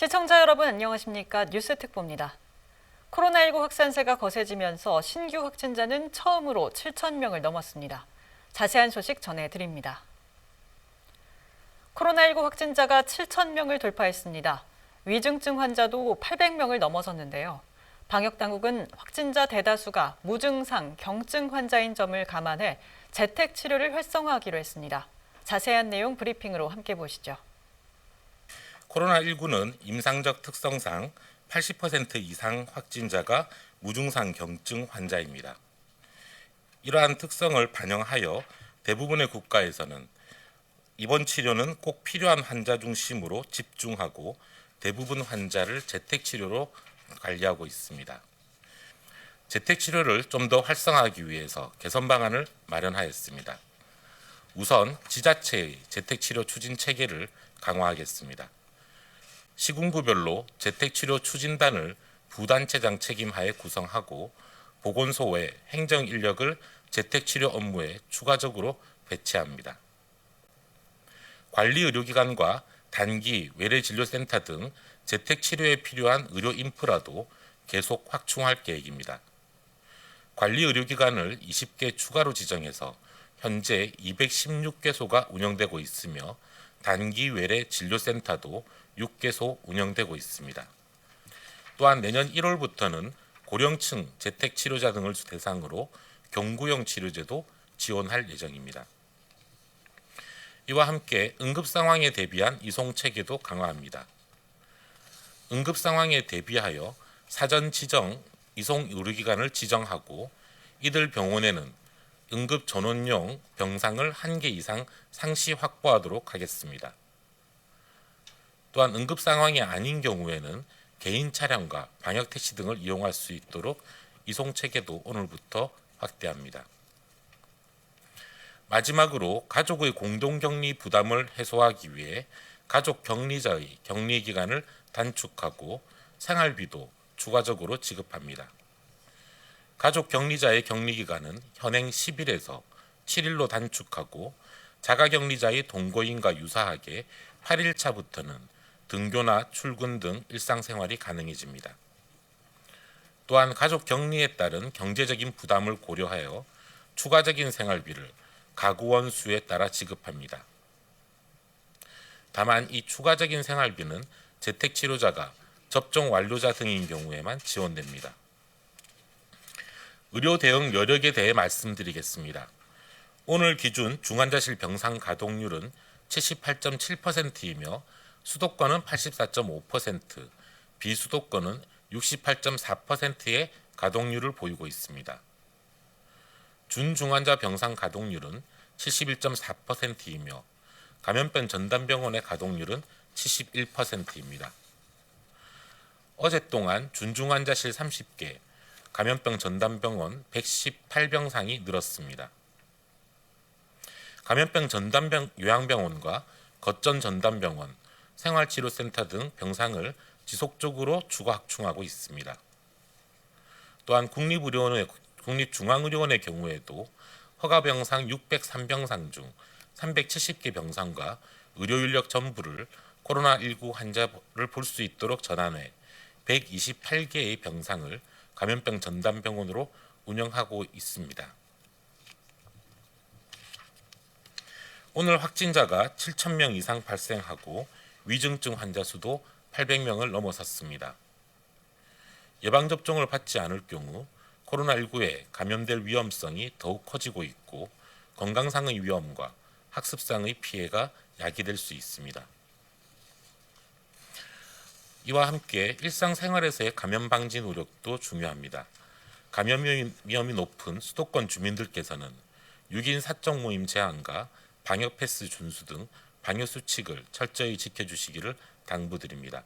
시청자 여러분 안녕하십니까 뉴스 특보입니다. 코로나19 확산세가 거세지면서 신규 확진자는 처음으로 7천 명을 넘었습니다. 자세한 소식 전해드립니다. 코로나19 확진자가 7천 명을 돌파했습니다. 위중증 환자도 800명을 넘어섰는데요. 방역 당국은 확진자 대다수가 무증상, 경증 환자인 점을 감안해 재택 치료를 활성화하기로 했습니다. 자세한 내용 브리핑으로 함께 보시죠. 코로나19는 임상적 특성상 80% 이상 확진자가 무증상 경증 환자입니다. 이러한 특성을 반영하여 대부분의 국가에서는 입원 치료는 꼭 필요한 환자 중심으로 집중하고 대부분 환자를 재택 치료로 관리하고 있습니다. 재택 치료를 좀 더 활성화하기 위해서 개선 방안을 마련하였습니다. 우선 지자체의 재택 치료 추진 체계를 강화하겠습니다. 시군구별로 재택치료 추진단을 부단체장 책임하에 구성하고 보건소 외 행정 인력을 재택치료 업무에 추가적으로 배치합니다. 관리 의료기관과 단기 외래진료센터 등 재택치료에 필요한 의료 인프라도 계속 확충할 계획입니다. 관리 의료기관을 20개 추가로 지정해서 현재 216개소가 운영되고 있으며 단기 외래 진료센터도 6개소 운영되고 있습니다. 또한 내년 1월부터는 고령층 재택 치료자 등을 대상으로 경구용 치료제도 지원할 예정입니다. 이와 함께 응급 상황에 대비한 이송 체계도 강화합니다. 응급 상황에 대비하여 사전 지정 이송 의료기관을 지정하고 이들 병원에는 응급 전원용 병상을 한 개 이상 상시 확보하도록 하겠습니다. 또한 응급 상황이 아닌 경우에는 개인 차량과 방역 택시 등을 이용할 수 있도록 이송 체계도 오늘부터 확대합니다. 마지막으로 가족의 공동 격리 부담을 해소하기 위해 가족 격리자의 격리 기간을 단축하고 생활비도 추가적으로 지급합니다. 가족 격리자의 격리 기간은 현행 10일에서 7일로 단축하고 자가 격리자의 동거인과 유사하게 8일 차부터는 등교나 출근 등 일상생활이 가능해집니다. 또한 가족 격리에 따른 경제적인 부담을 고려하여 추가적인 생활비를 가구원 수에 따라 지급합니다. 다만 이 추가적인 생활비는 재택 치료자가 접종 완료자 등인 경우에만 지원됩니다. 의료 대응 여력에 대해 말씀드리겠습니다. 오늘 기준 중환자실 병상 가동률은 78.7%이며 수도권은 84.5%, 비수도권은 68.4%의 가동률을 보이고 있습니다. 준중환자 병상 가동률은 71.4%이며 감염병 전담병원의 가동률은 71%입니다. 어제 동안 준중환자실 30개, 감염병 전담병원 118병상이 늘었습니다. 감염병 전담병 요양병원과 거점 전담병원, 생활치료센터 등 병상을 지속적으로 추가 확충하고 있습니다. 또한 국립의료원의 국립중앙의료원의 경우에도 허가 병상 603병상 중 370개 병상과 의료 인력 전부를 코로나19 환자를 볼 수 있도록 전환해 128개의 병상을 감염병 전담 병원으로 운영하고 있습니다. 오늘 확진자가 7,000명 이상 발생하고 위중증 환자 수도 800명을 넘어섰습니다. 예방접종을 받지 않을 경우 코로나19에 감염될 위험성이 더욱 커지고 있고 건강상의 위험과 학습상의 피해가 야기될 수 있습니다. 이와 함께 일상생활에서의 감염 방지 노력도 중요합니다. 감염 위험이 높은 수도권 주민들께서는 6인 사적 모임 제한과 방역 패스 준수 등 방역 수칙을 철저히 지켜주시기를 당부드립니다.